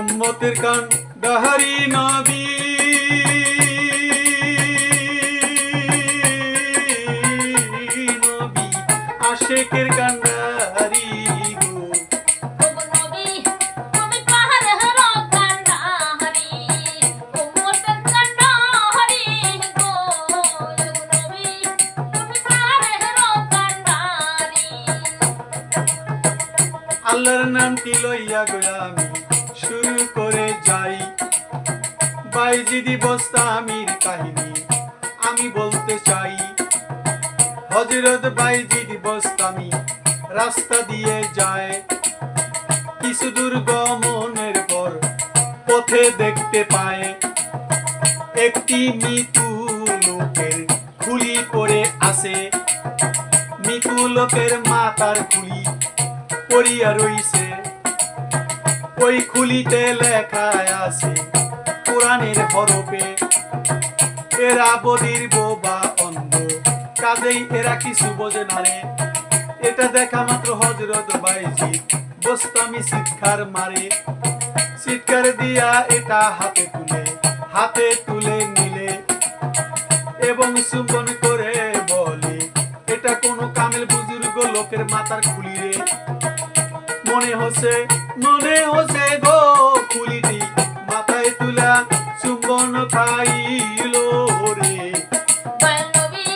উম্মতের কান নবী। নবী আশেকের কান্ডারি আল্লাহর নামটি লইয়া শুরু করে যাই। বাইজিদি বস্তামির কাহিনী আমি বলতে চাই। হজরত বাইজিদি বস্তামি রাস্তা দিয়ে যায়। কিছু দূর গমনের পর পথে দেখতে পায়। একটি মৃত্যু লোকের খুলি পড়ে আসে মৃত্যু লোকের মাতার খুলি পড়িয়া রইছে। ওই খুলিতে লেখা আছে কোরআনের হরফে। এরা বদির বোবা অন্ধ, কাজেই এরা কিছু বোঝে না রে। এটা দেখা মাত্র হজরত বাইজি বস্তামি শিক্ষার মারে। চিৎকার দিয়া এটা হাতে তুলে হাতে তুলে নিলে। এবং চুম্বন করে বলে, এটা কোনো কামেল বুজুর্গ লোকের মাথার খুলি রে। মনে হচ্ছে মনে হচ্ছে গো খুলিটি মাথায় তুলা চুম্বন খাইল রে। নবী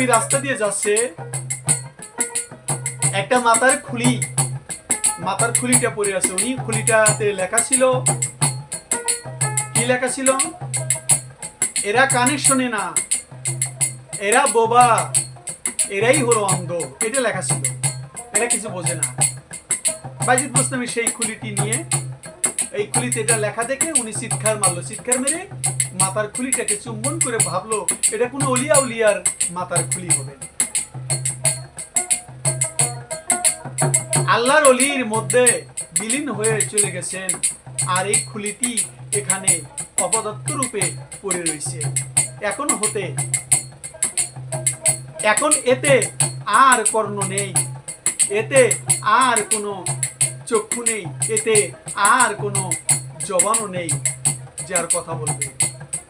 গোস্তামি রাস্তা দিয়ে যাচ্ছে, একটা মাথার খুলি, মাথার খুলিটা পড়ে আছে উনি। খুলিটাতে লেখা ছিল, কি লেখা ছিল? এরা কানে শোনে না, এরা বোবা, এরাই হলো অন্ধ। এটা লেখা ছিল। এরা কিছু বোঝে না। বাইজিদ গোস্তামি সেই খুলিটি নিয়ে, এই খুলিতে এটা লেখা দেখে উনি চিৎকার মারলো। চিৎকার মেরে মাথার খুলিটাকে চুম্বন করে ভাবলো, এটা কোনো অলিয়া উলিয়ার মাথার খুলি হবে। আল্লাহর অলির মধ্যে বিলীন হয়ে চলে গেছেন, আর এই খুলিটি এখানে অপদত্ত রূপে পড়ে রয়েছে। এখন হতে, এখন এতে আর কর্ণ নেই, এতে আর কোনো চক্ষু নেই, এতে আর কোনো জবানও নেই, যার কথা বলবে।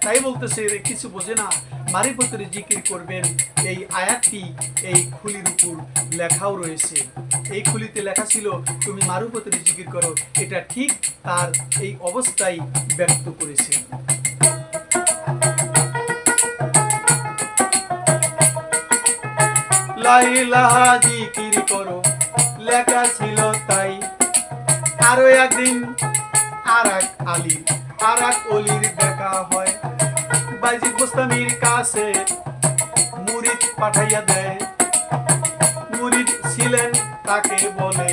তাই বলতেছে কিছু বোঝে না। মারিফতের জিকির করবেন। এই আয়াতটি এই খুলির উপর লেখাও রয়েছে। এই খুলিতে লেখা ছিল, তুমি মারুফতের জিকির করো। এটা ঠিক তার এই অবস্থায় ব্যক্ত করেছে। জিকির করো, লেখা ছিল তাই। আরও একদিন আর এক আলী। আর এক অলির দেখা হয়। বাইজিদ গোস্তামির কাছে মুরিদ পাঠাইয়া দেয়। মুরিদ ছিলেন তাকে বলে,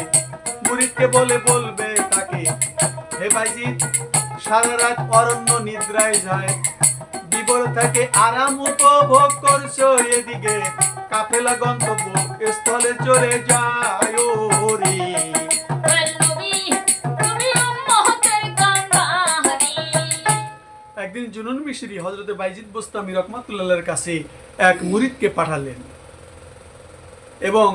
মুরিদকে বলে বলবে তাকে, হে বাইজিদ সারা রাত অরণ্য নিদ্রায় যায়। বিবর থেকে আরাম উপভোগ করছ এদিকে। কাফেলা গন্তব্য স্থলে চলে যায় ও জুনুন মিশরি হজরতে বাইজিদ বোস্তামি রহমাতুল্লাহের কাছে এক মুরিদকে পাঠালেন এবং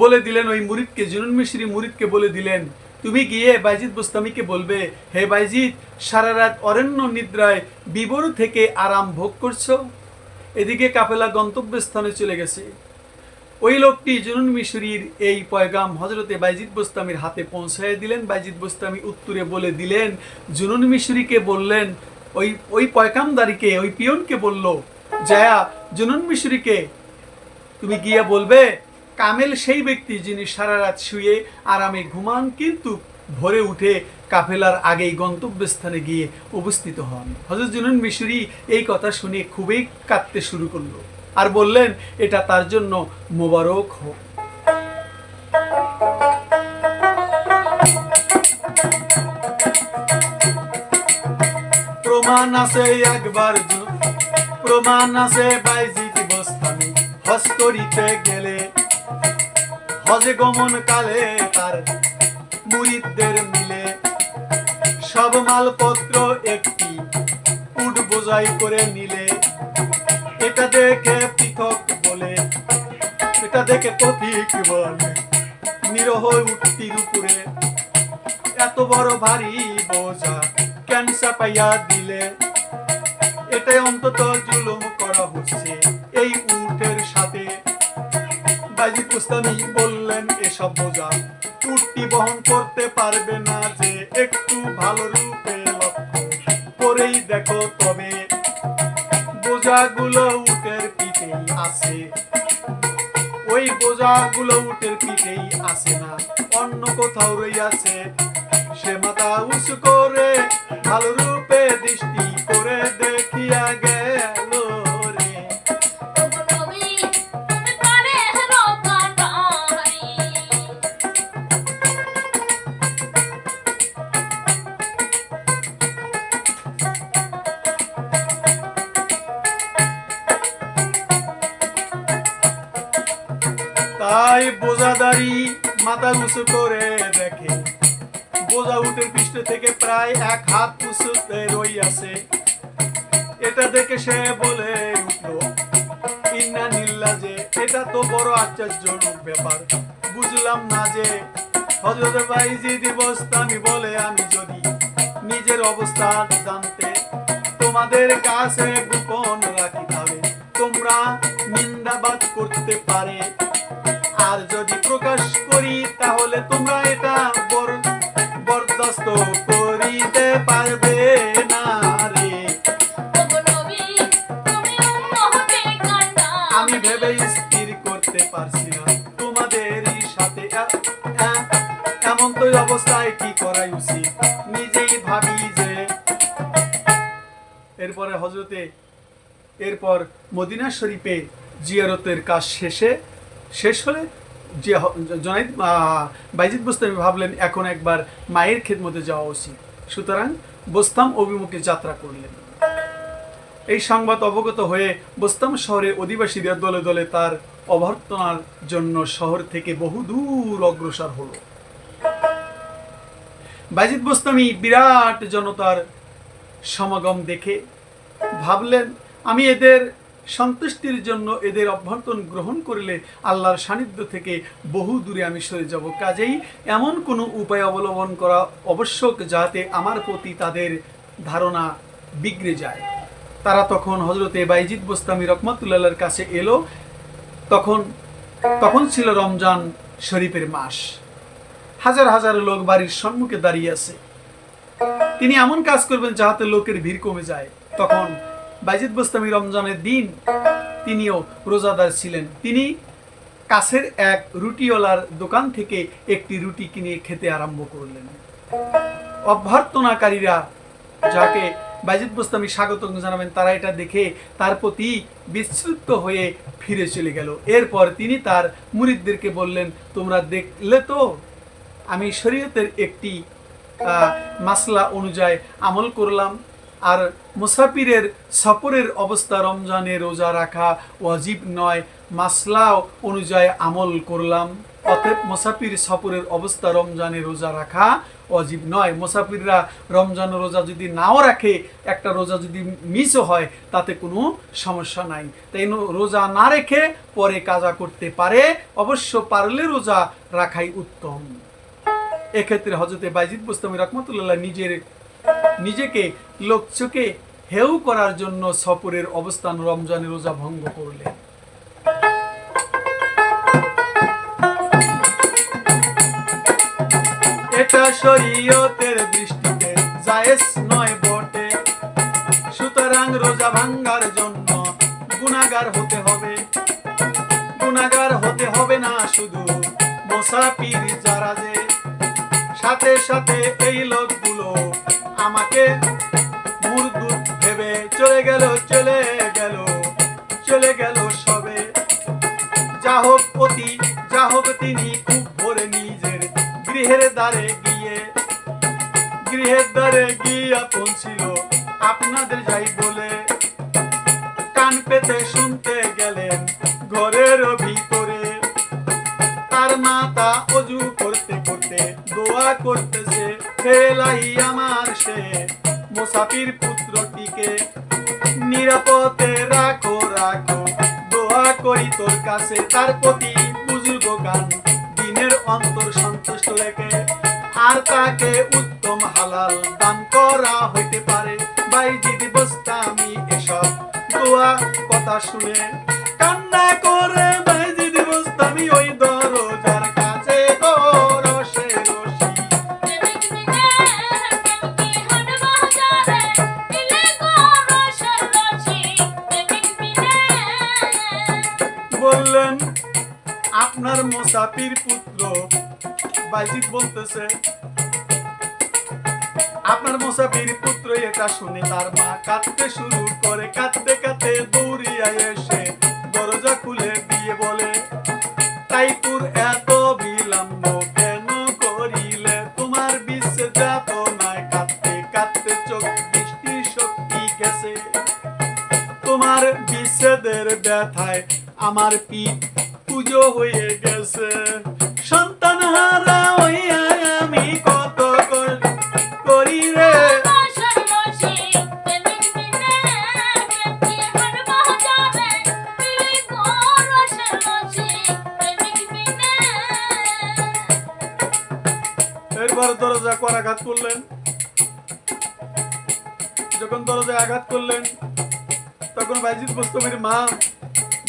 বলে দিলেন, ওই মুরিদকে, জুনুন মিশরি মুরিদকে বলে দিলেন, তুমি গিয়ে বাইজিদ বোস্তামিকে বলবে, হে বাইজিদ, সারা রাত অরণ্য নিদ্রায় বিবর থেকে আরাম ভোগ করছ? এদিকে কাফেলা গন্তব্যস্থানে চলে গেছে। ওই লোকটি জুনুন মিশরির এই পয়গাম হজরতে বাইজিদ বোস্তামির হাতে পৌঁছায় দিলেন। বাইজিদ বোস্তামি উত্তরে বলে দিলেন, জুনুন মিশরিকে বললেন ওই ওই পয়গামদারিকে ওই পিয়নকে বলল, জয়া, জুনুন মিশরিকে, তুমি গিয়ে বলবে, কামেল সেই ব্যক্তি যিনি সারা রাত শুয়ে আরামে ঘুমান, কিন্তু ভোরে উঠে কাফেলার আগেই গন্তব্যস্থানে গিয়ে উপস্থিত হন। হজরত জুনুন মিশরি এই কথা শুনে খুবই কাঁদতে শুরু করল। আর বললেন, এটা তার জন্য মোবারক হোক। প্রমাণ আছে একবার প্রমাণ আছে বাইজিত বস্তানি হজ করিতে গেলে। হজে গমন কালে তার মুরিদদের মিলে। সব মালপত্র একটি উট বোঝাই করে নিলে। এটা দেখে পৃথক বলে, এটা দেখে পথিক বলে। নিরহ উটটির উপরে এত বড় ভারী বোঝা। ক্যান্সার পাইয়া দিলে। এটাই অন্তত জুলুম করা হচ্ছে। এই উটের সাথে। বাজি পুস্তানি বললেন, এসব বোঝা। উটটি বহন করতে পারবে না যে, একটু ভালো রূপে লক্ষ্য করেই দেখো তবে। বোঝাগুলো উটের পিঠেই আছে। ওই বোঝাগুলো উটের পিঠেই আছে না। অন্য কোথাও রইয়াছে। সে মাথা উঁচু করে ভালো রূপে দৃষ্টি করে দেখিয়া গেল রে। তাই বোঝাদারি মাথা উঁচু করে পৃষ্ঠ থেকে প্রায় এক হাত উঁচুতে রইয়াছে। এটা দেখে সে বলে উঠল, ইন্না নিল্লা যে, এটা তো বড় আশ্চর্যজনক ব্যাপার। বুঝলাম না যে হজরত ভাইজি দিবস্তানি বলে আমি যদি নিজের অবস্থা জানতে তোমাদের কাছে গোপন রাখি তাহলে তোমরা নিন্দাবাদ করতে পারে। আর যদি প্রকাশ করি তাহলে তোমরা এটা পারবে না রে। ওগো নবী তুমি উম্মতের কান্ডারি আমি ভেবে স্থির করতে পারছি না। তোমাদেরই সাথে এ- এ- এমন তো অবস্থায় কি করাই উচিত? নিজেই ভাবি যে এরপরে হজরতে এরপর মদিনা শরীফে জিয়ারতের কাজ শেষে শেষ হলে জনাইদ বাইজিদ বোস্তামি ভাবলেন এখন একবার মায়ের খেদমতে যাওয়া উচিত। সুতরাং বোস্তাম অভিমুখে যাত্রা করলেন। এই সংবাদ অবগত হয়ে বোস্তাম শহরে অধিবাসীদের দলে দলে তার অভ্যর্থনার জন্য শহর থেকে বহু দূর অগ্রসর হলো। বাজিদ বোস্তামি বিরাট জনতার সমাগম দেখে ভাবলেন, আমি এদের সন্তুষ্টির জন্য এদের অভ্যর্থন গ্রহণ করলে আল্লাহর সান্নিধ্য থেকে বহু দূরে আমি সরে যাব। কাজেই এমন কোনো উপায় অবলম্বন করা আবশ্যক যাতে আমার প্রতি তাদের ধারণা বিগড়ে যায়। তারা তখন হজরতে বাইজিদ বোস্তামি রহমতুল্লাহর কাছে এলো। তখন তখন ছিল রমজান শরীফের মাস। হাজার হাজার লোক বাড়ির সম্মুখে দাঁড়িয়ে আছে। তিনি এমন কাজ করবেন যাহাতে লোকের ভিড় কমে যায়। তখন বাইজিদ বোস্তামি রমজানের দিন তিনিও রোজাদার ছিলেন। তিনি কাছের এক রুটিওয়ালার দোকান থেকে একটি রুটি কিনে খেতে আরম্ভ করলেন। অভ্যর্থনাকারীরা যাকে বাইজিদ বোস্তামি স্বাগত জানাবেন, তারা এটা দেখে তার প্রতি বিস্মৃত হয়ে ফিরে চলে গেল। এরপর তিনি তার মুরিদদেরকে বললেন, তোমরা দেখলে তো, আমি শরীয়তের একটি মাসলা অনুযায়ী আমল করলাম, আর মুসাফিরের সফরের অবস্থা রমজানে রোজা রাখা ওয়াজিব নয় মাসলা অনুযায়ী আমল করলাম। অতএব মুসাফির সফরের অবস্থা রমজানে রোজা রাখা অজীব নয়। মুসাফিররা রমজান রোজা যদি নাও রাখে, একটা রোজা যদি মিসও হয়, তাতে কোনো সমস্যা নাই। তাই রোজা না রেখে পরে কাজা করতে পারে, অবশ্য পারলে রোজা রাখাই উত্তম। এক্ষেত্রে হজরতে বাইজিদ বুস্তামি রহমতুল্লাহ নিজের নিজেকে লোকচোকে হেউ করার জন্য সফরের অবস্থান রমজানের রোজা ভঙ্গ করলেন এটা শরীয়তের দৃষ্টিতে জায়েজ নয় বটে। সুতরাং রোজা ভাঙ্গার জন্য গুনাগার হতে হবে। গুনাগার হতে হবে না শুধু মোসাফির যারা যে। সাথে সাথে এই লোকগুলো আমাকে চলে গেল চলে গেল চলে গেল সবে। যা হোক অতি, যা হোক তিনি খুব ভরে নিজের গৃহের দ্বারে গিয়ে। গৃহের দ্বারে গিয়া পৌঁছিল আপনাদের যাই বলে। কান পেতে শুনতে গেলেন ঘরের ভিতরে। তার মাতা অজু করতে করতে দোয়া করতেছে ফেলাই আমার সে, মুসাফির পুত্রটিকে নিরাপদে রাখো রাখো। দোয়া করি তোর কাছে, তার প্রতি বুজুর্গ গান। দিনের অন্তর সন্তুষ্ট রেখে আর তাকে উত্তম হালাল দান করা হইতে পারে। বাইজিদ বস্তামি এসব দোয়া কথা শুনে কান্না করে মোসাফির পুত্র, এটা শুনে তার মা কাঁদতে শুরু করে। কাঁদতে কাঁদতে দৌড়িয়া এসে দরজা খুলে দিয়ে বলে, তাইপুর এত বিলম্ব কেন করিলে? তোমার কাঁদতে কাঁদতে চোখ দৃষ্টি শক্তি গেছে। তোমার বিচ্ছেদের ব্যথায় আমার পিঠ পুজো হয়ে গেছে। সন্তান হারা করাঘাত করলেন। যখন দরজায় আঘাত করলেন, তখন বাইজিদ বোস্তমির মা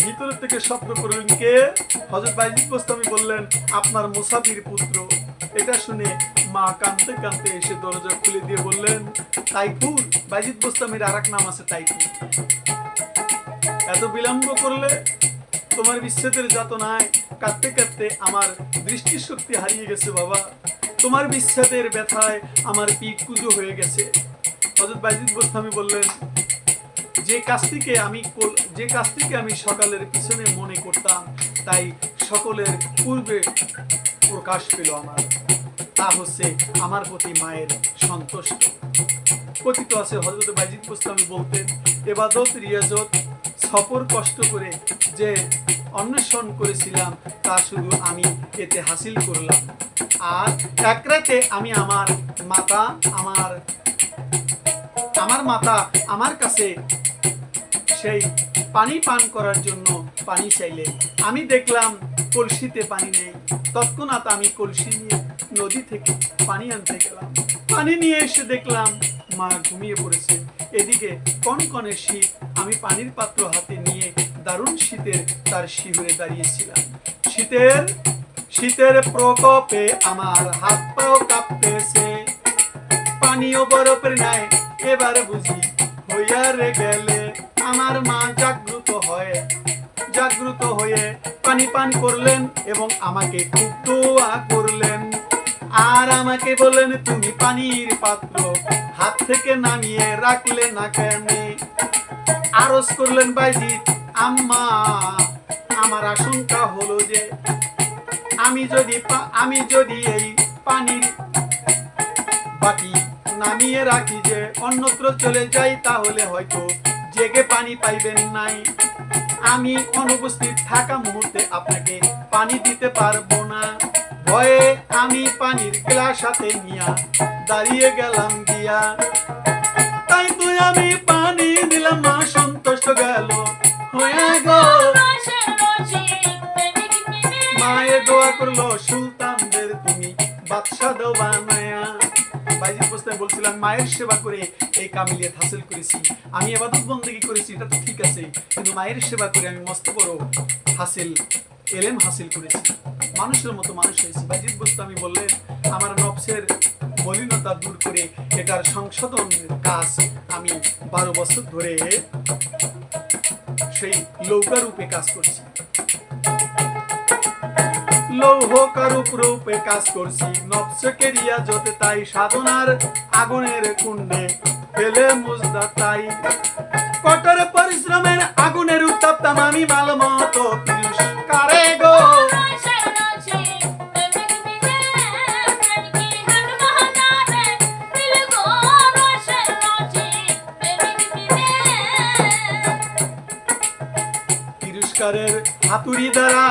ভিতর থেকে শব্দ করলেন, কে? হজরত বাইজিদ বোস্তমি বললেন, আপনার মুসাফির পুত্র। এটা শুনে মা কাঁদতে কাঁদতে এসে দরজা খুলে দিয়ে বললেন, তাইফুর, বাইজিদ বোস্তামির আর নাম আছে তাইফুর। এত বিলম্ব করলে তোমার বিচ্ছেদের যাতনায় কাঁদতে কাঁদতে আমার দৃষ্টিশক্তি হারিয়ে গেছে বাবা। তোমার বিচ্ছেদের ব্যথায় আমার পিঠ কুজো হয়ে গেছে। হজরত বাইজিদ বোস্তামি বললেন, যে কাজটিকে আমি যে কাজটিকে আমি সকালের পিছনে মনে করতাম, তাই সকলের পূর্বে প্রকাশ পেল আমার। তা হচ্ছে আমার প্রতি মায়ের সন্তুষ্ট। কথিত আছে হজরত বাইজিদ গোস্বামী বলতেন, এবাদত, রিয়াজত সফর কষ্ট করে যে অন্বেষণ করেছিলাম, তা শুধু আমি এতে হাসিল করলাম। আর এক রাতে আমি আমার মাতা, আমার আমার মাতা আমার কাছে সেই পানি পান করার জন্য পানি চাইলে। আমি দেখলাম কলসিতে পানি নেই। তৎক্ষণাৎ আমি কলসি নিয়ে নদী থেকে পানি আনতে গেলাম। পানি নিয়ে এসে দেখলাম মা ঘুমিয়ে পড়েছে। এদিকে কনকনে শীত, আমি পানির পাত্র হাতে নিয়ে দারুণ শীতের তার শিবিরে দাঁড়িয়েছিলাম। শীতের শীতের প্রকোপে আমার হাত পাও কাঁপতেছে। পানীয় বরফের ন্যায় এবার বুঝি হইয়া রে গেলে আমার মা জাগ্রত হয়, জাগ্রত হয়ে পানি পান করলেন এবং আমাকে খুব দোয়া করলেন। আর আমাকে বললেন, তুমি পানির পাত্র হাত থেকে নামিয়ে রাখলে না কেন আরজ করলেন বাইজি, আম্মা, আমার আশঙ্কা হলো যে আমি যদি আমি যদি এই পানির বাটি নামিয়ে রাখি যে অন্যত্র চলে যাই, তাহলে হয়তো জেগে পানি পাইবেন নাই। আমি অনুপস্থিত থাকা মুহূর্তে আপনাকে পানি দিতে পারব না। ভয়ে আমি পানির গ্লাস হাতে নিয়া দাঁড়িয়ে গেলাম দিয়া তাই তুই আমি পানি দিলাম, মা সন্তুষ্ট গেল। মায়ে দোয়া করল, সুলতানদের তুমি বাদশা দাও বানায়া বাইজিদ বস্তায় বলছিলাম, মায়ের সেবা করে এই কামিলিয়ত হাসিল করেছি। আমি এবাদত বন্দেগী করেছি, এটা তো ঠিক আছে, কিন্তু মায়ের সেবা করে আমি মস্ত বড় হাসিল, এলেম হাসিল করেছি। মানুষের মতো মানুষ হয়েছি। বস্তু আমি বললেন আমার নফসের মলিনতা দূর করে এটার সংশোধন কাজ আমি বারো বছর ধরে সেই রূপে কাজ করছি। লৌহ কারুপ রূপে কাজ করছি। তাই সাধনার আগুনের কুণ্ডে ফেলে মুজদা তাই। কঠোর পরিশ্রমের আগুনের উত্তাপতাম আমি ভালো মতো কারে গো। পরিষ্কারের হাতুড়ি দ্বারা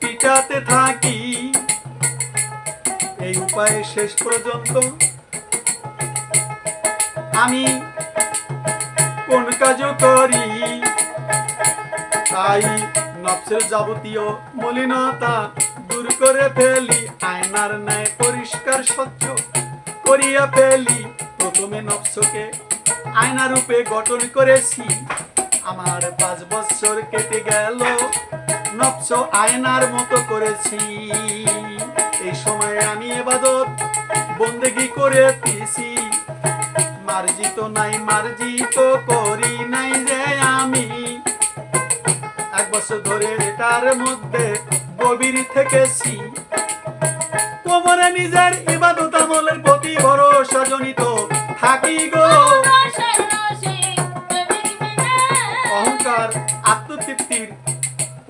পিটাতে থাকি। এই উপায়ে শেষ পর্যন্ত আমি কোন কাজও করি। তাই নবসের যাবতীয় মলিনতা দূর করে ফেলি, আয়নার ন্যায় পরিষ্কার স্বচ্ছ করিয়া ফেলি। প্রথমে নফসকে আয়না রূপে গঠন করেছি আমার পাঁচ বছর কেটে গেল। নফস আয়নার মতো করেছি। এই সময়ে আমি এবাদত বন্দেগি করে দিছি মার্জিত নাই, মার্জিত করি নাই যে আমি। এক বছর ধরে এটার মধ্যে গভীর থেকেছি। তোমরা নিজের ইবাদত আমলের প্রতি ভরসা জনিত থাকি গো।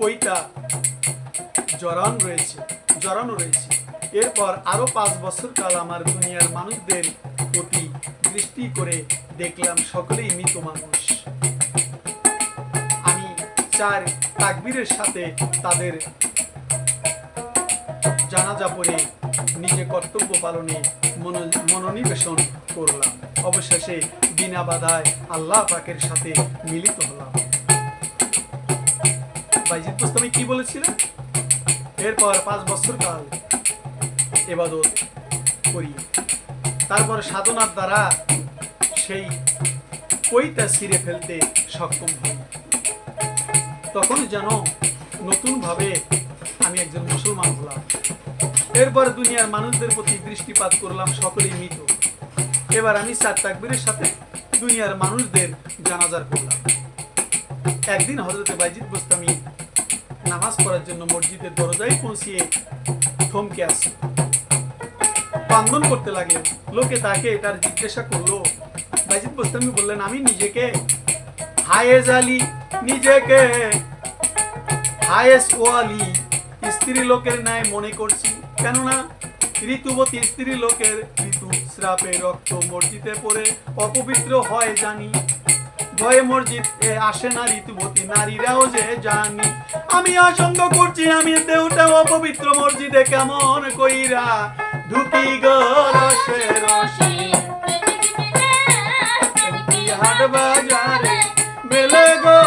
পৈতা জড়ান রয়েছে, জড়ানো রয়েছে। এরপর আরও পাঁচ বছর কাল আমার দুনিয়ার মানুষদের প্রতি দৃষ্টি করে দেখলাম, সকলেই মৃত মানুষ। আমি চার তাকবীরের সাথে তাদের জানাজা পড়ে নিজে কর্তব্য পালনে মনো- মনোনিবেশন করলাম। অবশেষে বিনা বাধায় আল্লাহ পাকের সাথে মিলিত হলাম। কি এরপর পাঁচ বছর কাল এবাদত করি। তারপর সাধনার দ্বারা সেই পইতা ছিঁড়ে ফেলতে সক্ষম হই। তখন যেন নতুনভাবে আমি একজন মুসলমান হলাম। এরপর দুনিয়ার মানুষদের প্রতি দৃষ্টিপাত করলাম সকলেই মৃত। এবার আমি চার তাকবীরের সাথে দুনিয়ার মানুষদের জানাজার করলাম। একদিন হজরতে বাইজিদ গোস্তামি নামাজ পড়ার জন্য মসজিদের দরজায় পৌঁছিয়ে থমকে আসে। পান্দন করতে লাগলেন। লোকে তাকে তার জিজ্ঞাসা করল বাইজিদ গোস্তামি বললেন, আমি নিজেকে হায়েজ আলী, নিজেকে হায়েস ওয়ালি স্ত্রী লোকের ন্যায় মনে করছি। কেননা ঋতুবতী স্ত্রী লোকের ঋতু শ্রাপে রক্ত মসজিদে পড়ে, অপবিত্র হয় জানি। ভয়ে মসজিদ এ আসে না ঋতুবতী নারীরাও যে জানি আমি আশঙ্ক করছি আমি দেহটা অপবিত্র মসজিদে কেমন কইরা ঢুকি গো রসে হাট বাজারে মেলে গো